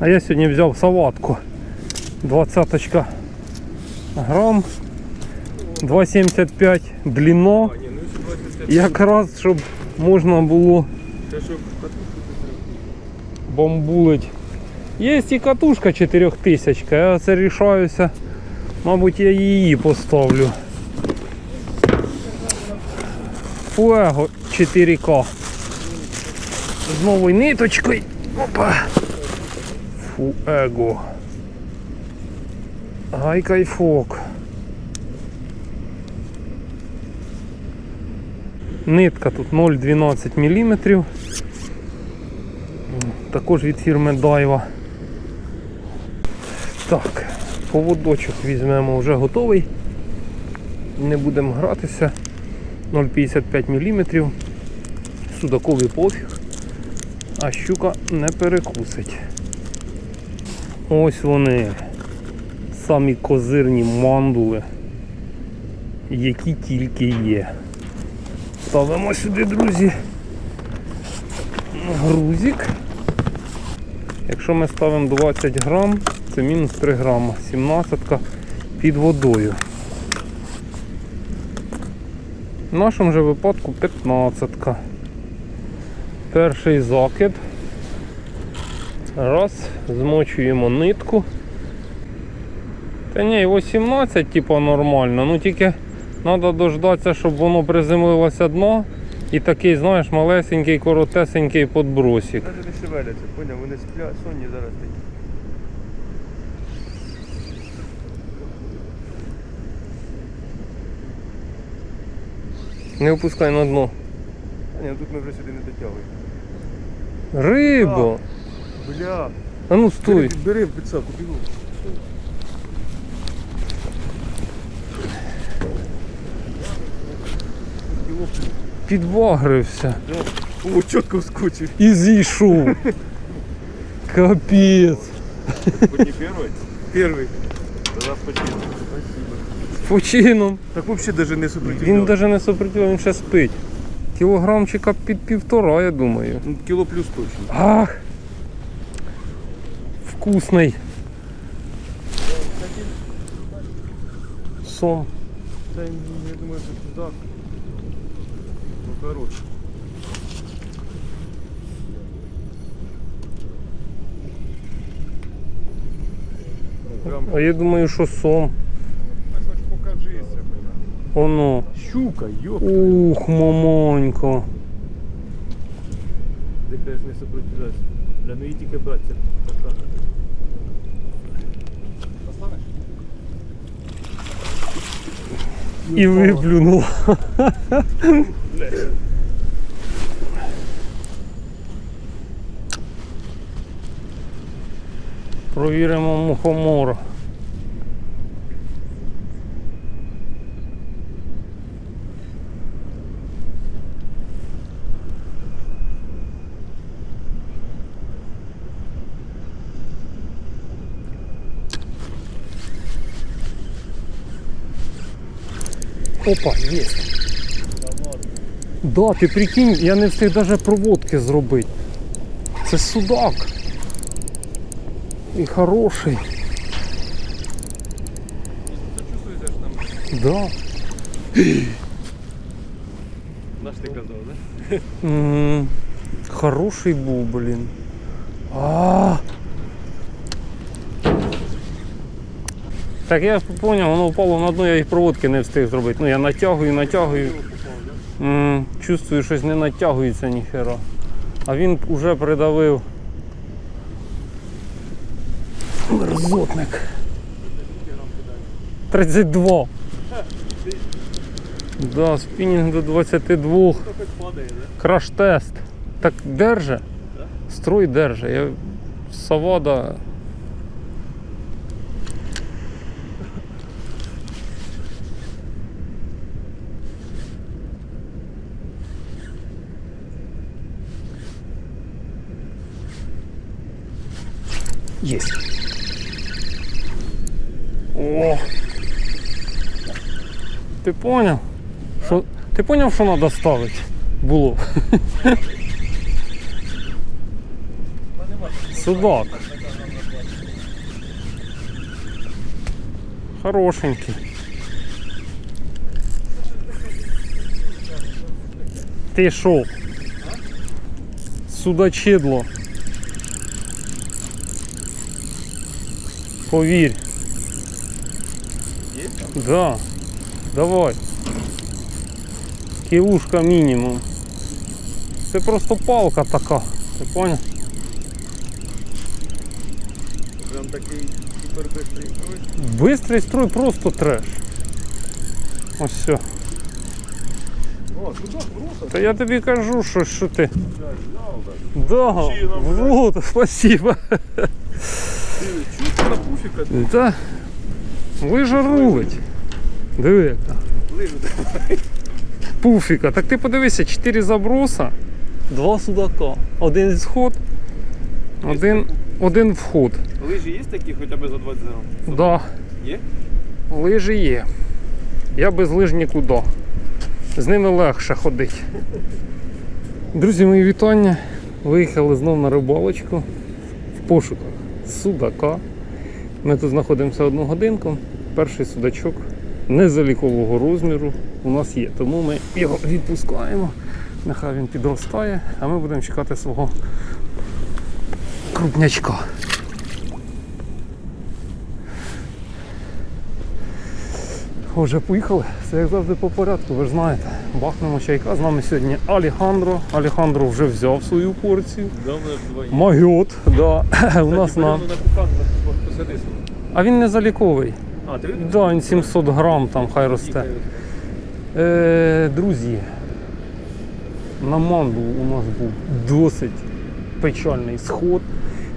А я сьогодні взяв салатку. 20 грам. 2,75 длино. А, ні, ну якщо 25, Якраз, щоб можна було бомбулить. Є і катушка 4000, я це рішаюся. Мабуть, я її поставлю. Фуего 4К. З новою ниточкою. Опа. Фуего. Гай кайфок. Нитка тут 0,12 мм. Також від фірми Daiwa. Так, поводочок візьмемо вже готовий. Не будемо гратися. 0,55 мм. Судаковий пофіг. А щука не перекусить. Ось вони. Самі козирні мандули, які тільки є. Ставимо сюди, друзі. Грузик. Якщо ми ставимо 20 грам, це мінус 3 грама. 17 під водою. В нашому же випадку 15. Перший закид. Раз, змочуємо нитку. Та ні, 18, типа нормально, ну тільки треба дождатися, щоб воно приземлилося дно. І такий, знаєш, малесенький, коротесенький подбросик. Навіть не шевеляться, поняв? Вони сплять, сонні зараз такі. Не опускай на дно. А, ні, ну тут ми вже сюди не дотягуємо. Рибо! Бля, А ну стой! бери в підсаку, бігу. Підбагрився. О, чітко вскочив. І зійшов. Капець. Хоть не первый? Первый. Тогда спасибо. Спасибо. З почином. Так вообще даже не Він сопротивляв. навіть не сопротивляє, він ще спить. Кілограмчика під півтора, я думаю. Ну, Кіло плюс точно. Ах! Вкусний. Сом. Та я думаю, що так. Ну хорош. Грам. А я думаю, що сом. Так хоч покажися, бля. Оно. Щука, йоп. Ух, мамонько. Ти кажеш, не сопротивляйся. Бля, ну і тільки братися. Така. Поставиш? І виплюнув. Бля. Провіримо мухомора. Опа, є. Да, ти прикинь, я не встиг навіть проводки зробити. Це судак. І хороший. Да. Наш ти казав, да? Хороший був, блін. А. Так я зрозумів, воно впало на дно, я їх проводки не встиг зробити. Ну я натягую, натягую. М, Чувствую, щось не натягується ніхера. А він вже придавив. Мерзотник. 32. Да, спінінг до 22. Хто хоч падає, да? Краш-тест. Так держи. Строй держи. Я... Савада. Есть. О! ты понял? Шо ты понял, що надо ставить Було. Судак. Хорошенький. Ти шо? Судачидло. Повірь. Є там? Да. Давай. Кілушка мінімум. Це просто палка така. Ти понял? Прям такий супер бистрий. Ось. Бистрий строй просто треш. Ось все. О. Та я тобі кажу, що, що ти. Да, Чином, в рот, спасибо. Диви, чутко на пуфіка. Та лижа рулить. Диви яка. Лижу. Пуфіка. Так ти подивися, 4 заброса, два судака. Один сход, один, один вход. Лижі є такі хоча б за 20 грам? Да. Є? Лижі є. Я без лиж нікуди. З ними легше ходити. Друзі, мої вітання. Виїхали знов на рибалочку в пошуках судака. Ми тут знаходимося одну годинку. Перший судачок незалікового розміру у нас є. Тому ми його відпускаємо. Нехай він підростає, а ми будемо чекати свого крупнячка. Отже, поїхали. Це як завжди по порядку, ви ж знаєте. Бахнемо чайка. З нами сьогодні Алехандро. Алехандро вже взяв свою порцію. Магіот, да. У нас на. А він не заліковий. А, ти Да, він 700 грам там хай росте. Е, друзі, на манду у нас був досить печальний сход.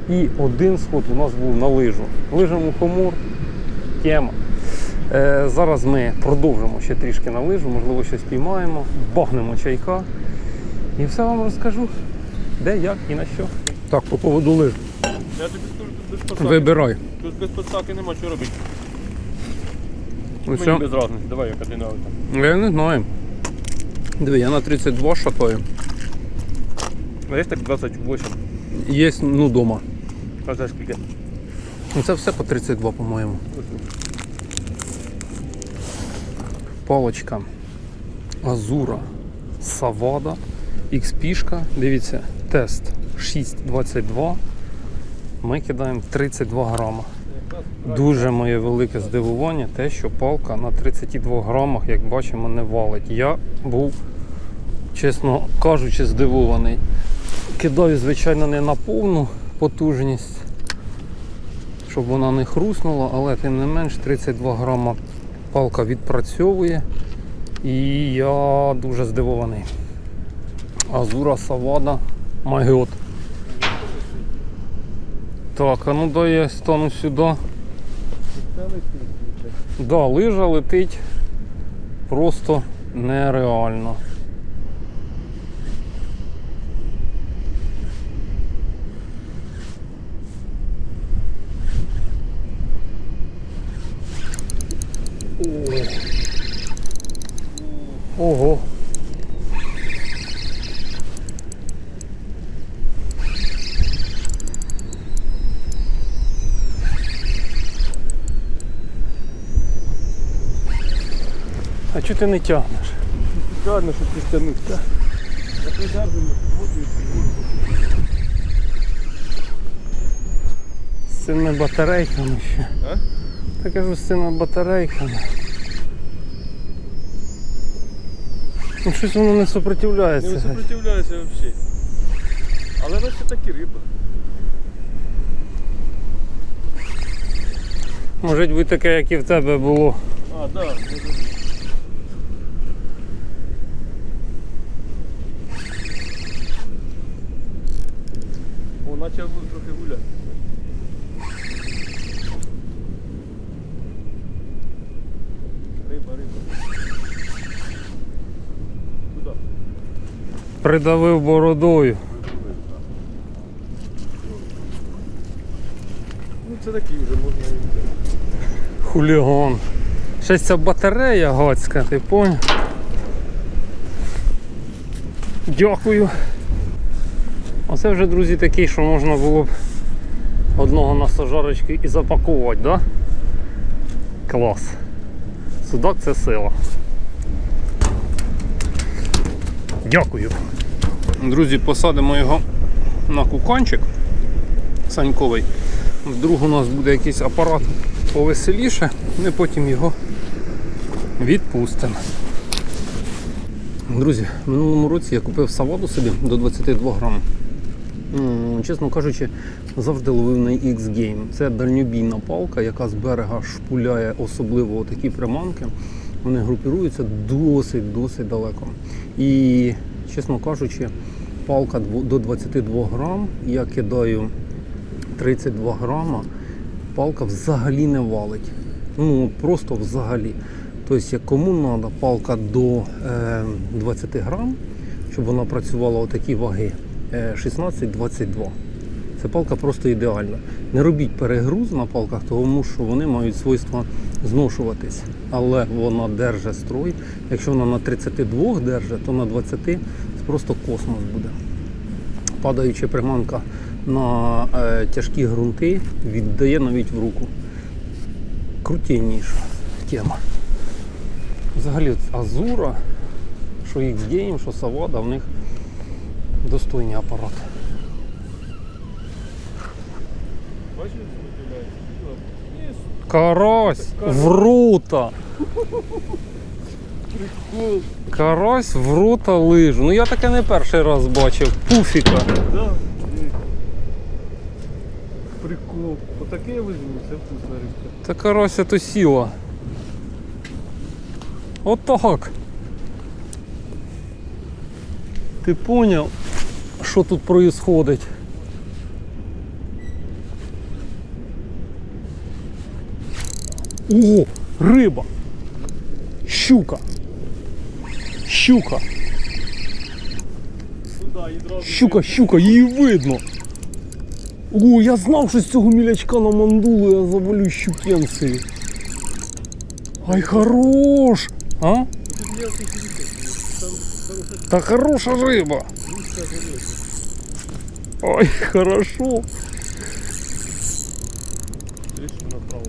І один сход у нас був на лижу. Лижа мухомор, тема. Е, зараз ми продовжимо ще трішки на лижу, можливо, щось піймаємо, багнемо чайка. І все вам розкажу, де, як і на що. Так, по поводу лиж. Я тобі скажу, тут без посаки. Вибирай. Тут без посаки нема що робити. Ну, Мені без разниці. Давай, яка ти навика. Я не знаю. Диви, я на 32 шатаю. А є так 28. Є, ну, дома. А це скільки? Ну це все по 32, по-моєму. Палочка Азура Савада XP. Дивіться, тест 6,22. Ми кидаємо 32 грама. Дуже моє велике здивування те, що палка на 32 грамах, як бачимо, не валить. Я був, чесно кажучи, здивований. Кидаю, звичайно, не на повну потужність, щоб вона не хруснула, але тим не менш 32 грама палка відпрацьовує. І я дуже здивований. Азура Савада Магіот. Так, а ну дай я стану сюди. Да, лижа летить просто нереально. Ого. Ти не тягнеш? Щоб. Я придержую, воду і фігурку. З цими батарейками ще. А? Та кажу, з цими батарейками. Ну щось воно не Не сопротивляється. сопротивляюся взагалі. Але це все-таки риба. Може бути таке, як і в тебе було. А, так. Да. О, почав трохи гуляти. Риба, риба. Куда? Придавив бородою. Ну це такі вже можна і взяти. Хуліган. Щось ця батарея гадська, ти поняв? Дякую. Оце вже, друзі, такий, що можна було б одного на сажарочки і запакувати, да? Клас. Судак це сила. Дякую. Друзі, посадимо його на куканчик саньковий. Вдруг у нас буде якийсь апарат повеселіше, ми потім його відпустимо. Друзі, в минулому році я купив саваду собі до 22 грам. Чесно кажучи, завжди ловив на X-Game. Це дальньобійна палка, яка з берега шпуляє особливо такі приманки. Вони групіруються досить-досить далеко. І, чесно кажучи, палка до 22 грам, я кидаю 32 грама, палка взагалі не валить. Ну, просто взагалі. Тобто, кому треба палка до е, 20 грам, щоб вона працювала отакі ваги е, 16-22. Це палка просто ідеальна. Не робіть перегруз на палках, тому що вони мають свойство зношуватись. Але вона держить строй. Якщо вона на 32 держить, то на 20 просто космос буде. Падаюча приманка на е, тяжкі ґрунти віддає навіть в руку. Крутенніша тема. Взагалі Азура, що X-Game, що Савада, в них достойні апарати. Карась. Врута! Прикол. Карась врута лижу. Ну я таке не перший раз бачив. Пуфіка. Да. Прикол. Отаке я візьму, це вкусна рибка. Та карася то сіла. Отак. Ти поняв, що тут происходить? О, риба. Щука. Щука. Сюди, відразу. Щука, щука, її видно. О, я знав, що з цього мілячка на мандулу я завалю щукенцею. Ай, хорош! А? Тут мелкий крючок. Там хороша Та хороша риба. Ой, хорошо. Направо.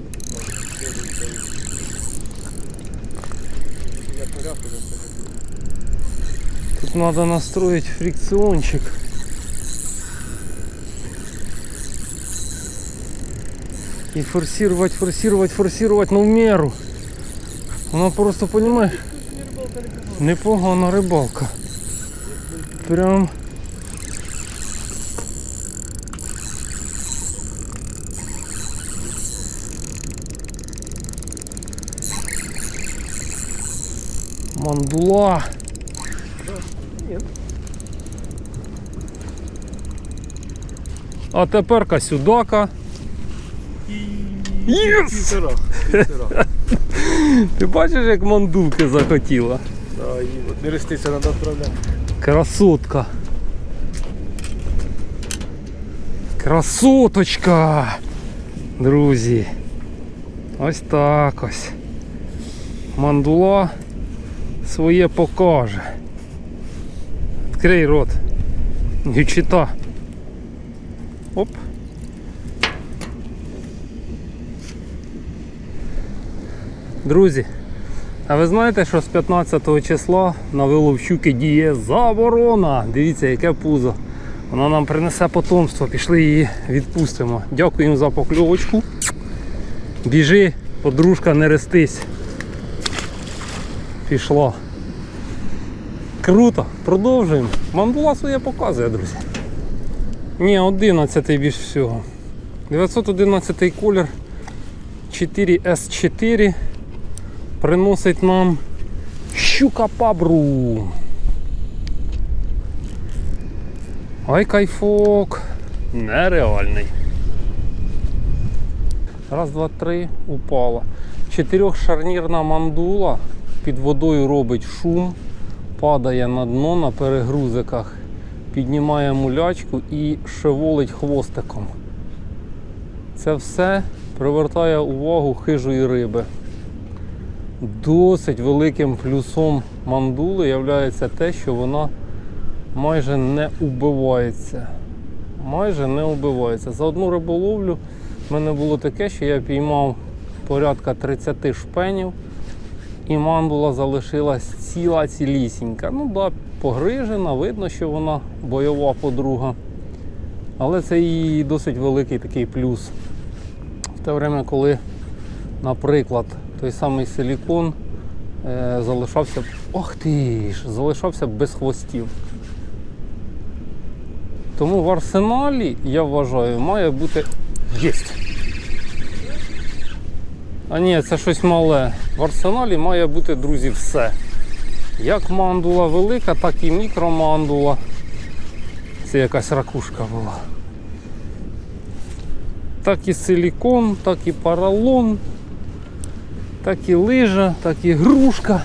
Тут надо настроить фрикциончик. И форсировать, форсировать, форсировать, ну в меру. Вона просто, понимаешь, непогана рибалка. Прям. Мандула. Нет. А тепер сюдака. Єс! Ти бачиш, як мандулки захотіла? Да, і от не реститься, треба відправляти. Красотка. Красоточка. Друзі. Ось так ось. Мандула своє покаже. Відкрий рот. Гючита. Оп. Друзі, а ви знаєте, що з 15 числа на вилов щуки діє заборона? Дивіться, яке пузо. Вона нам принесе потомство. Пішли її відпустимо. Дякуємо за покльовочку. Біжи, подружка, не рестись. Пішла. Круто, продовжуємо. Мандула своє показує, друзі. Ні, 11 більш всього. 911 колір 4S4 приносить нам щука пабру. Ай кайфок. Нереальний. Раз, два, три, упала. Чотирьохшарнірна мандула під водою робить шум, падає на дно на перегрузиках, піднімає мулячку і шеволить хвостиком. Це все привертає увагу хижої риби. Досить великим плюсом мандули є те, що вона майже не убивається. Майже не убивається. За одну риболовлю в мене було таке, що я піймав порядка 30 шпенів. І мандула залишилась ціла цілісінька. Ну да, погрижена, видно, що вона бойова подруга. Але це її досить великий такий плюс. В те время, коли, наприклад, той самий силікон е, залишався. Ох ти ж! Залишався без хвостів. Тому в арсеналі, я вважаю, має бути. Єсть! А ні, це щось мале. В арсеналі має бути, друзі, все. Як мандула велика, так і мікромандула. Це якась ракушка була. Так і силікон, так і поролон, так і лижа, так і грушка.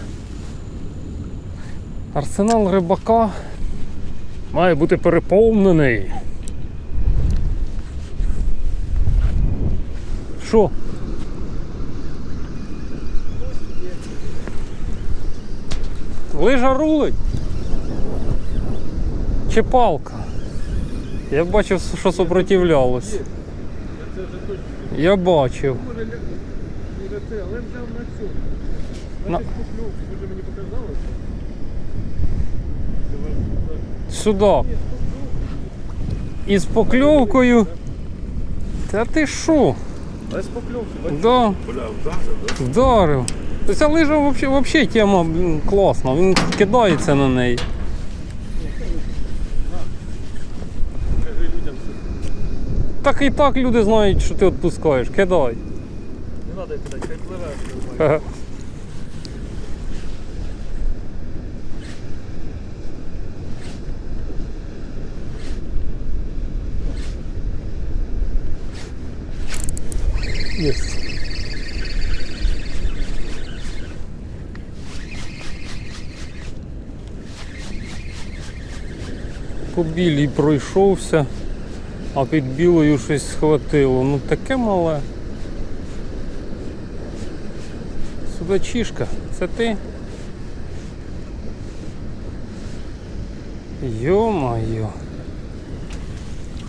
Арсенал рибака має бути переповнений. Що? Лижа рулить? Чи палка? Я бачив, що сопротивлялось. Я вже. Я бачив. Може, це, але взяв на десь куплю, може мені показалось. Судак. Із покльовкою. Та ти що? Без покльовки, бачиш? Да, Бля, вдався, да? вдарив. Ця лижа взагалі, тема блін, класна, він кидається на неї. Так і так люди знають, що ти відпускаєш. Кидай. не треба кидати, хай пливе. білій пройшовся, а під білою щось схватило. Ну таке мале. Судачишка, це ти? Йо-моє.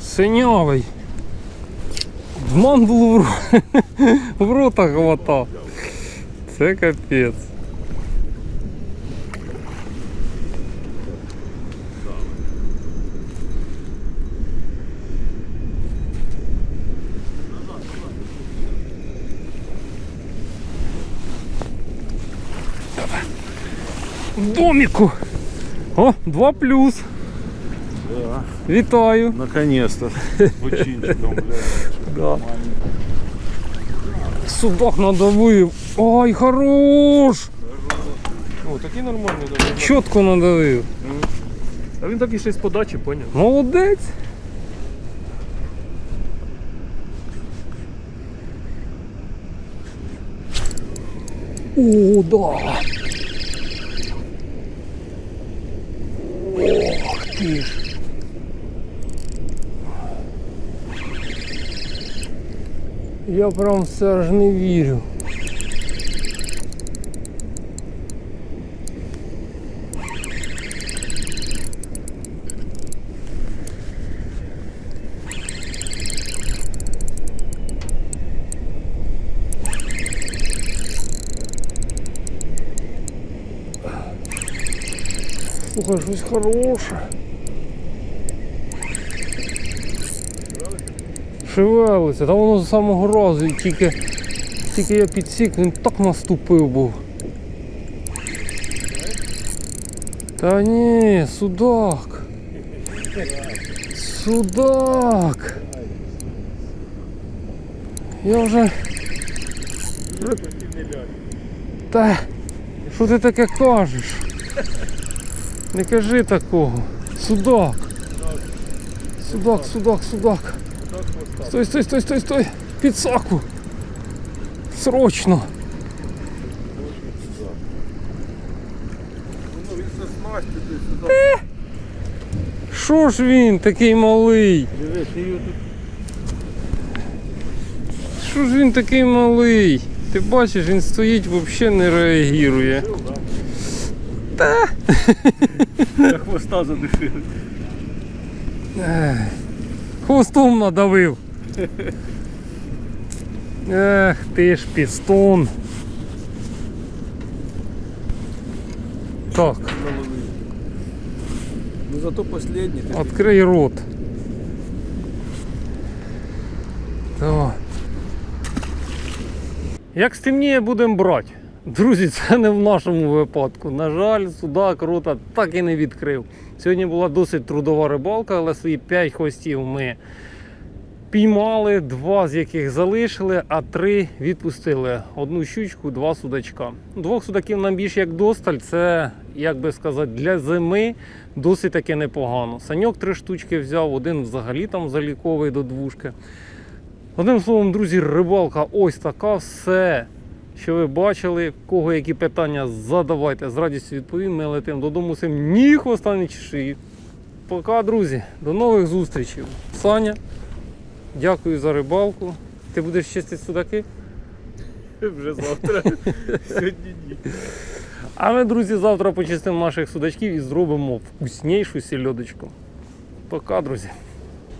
Синявий. В мандулу в рота хватав. Це капець. В. О, 2 плюс. Да. Вітаю. Наконец-то. Бочинчиком, блядь. Да. Судак надавив. Ой, хорош! О, такий нормальний, да. Чітко надавив. А він такий ще з подачі, поняв? Молодець. О, да. Я прям все аж не вірю. Слухай, щось хороше. Шевелиться, та воно з самого разу, і тільки, тільки я підсік, він так наступив був. Та ні, судак. Судак. Я вже. Та що ти таке кажеш? Не кажи такого. Судак. Судак, судак, судак. Стой, стой, стой, стой, стой. Під саку. Срочно. Що ж він такий малий? Що ж він такий малий? Ти бачиш, він стоїть, взагалі не реагує. Я хвоста задушив. Хвостом надавив. Ех, ти ж пістун. Так, Ну зато последний. відкрий рот. Давай. Як стемніє, будемо брати. Друзі, це не в нашому випадку. На жаль, судак рота так і не відкрив. Сьогодні була досить трудова рибалка, але свої 5 хвостів ми піймали, два з яких залишили, а три відпустили. Одну щучку, два судачка. Двох судаків нам більш як досталь. Це, як би сказати, для зими досить таки непогано. Саньок три штучки взяв, один взагалі там заліковий до двушки. Одним словом, друзі, рибалка ось така. Все, що ви бачили. Кого які питання задавайте, з радістю відповім. Ми летимо додому цим ні хвоста, ні чеши. Пока, друзі, до нових зустрічей. Саня, дякую за рибалку. Ти будеш чистити судаки? Вже завтра. Сьогодні ні. А ми, друзі, завтра почистимо наших судачків і зробимо вкуснішу сільодочку. Пока, друзі.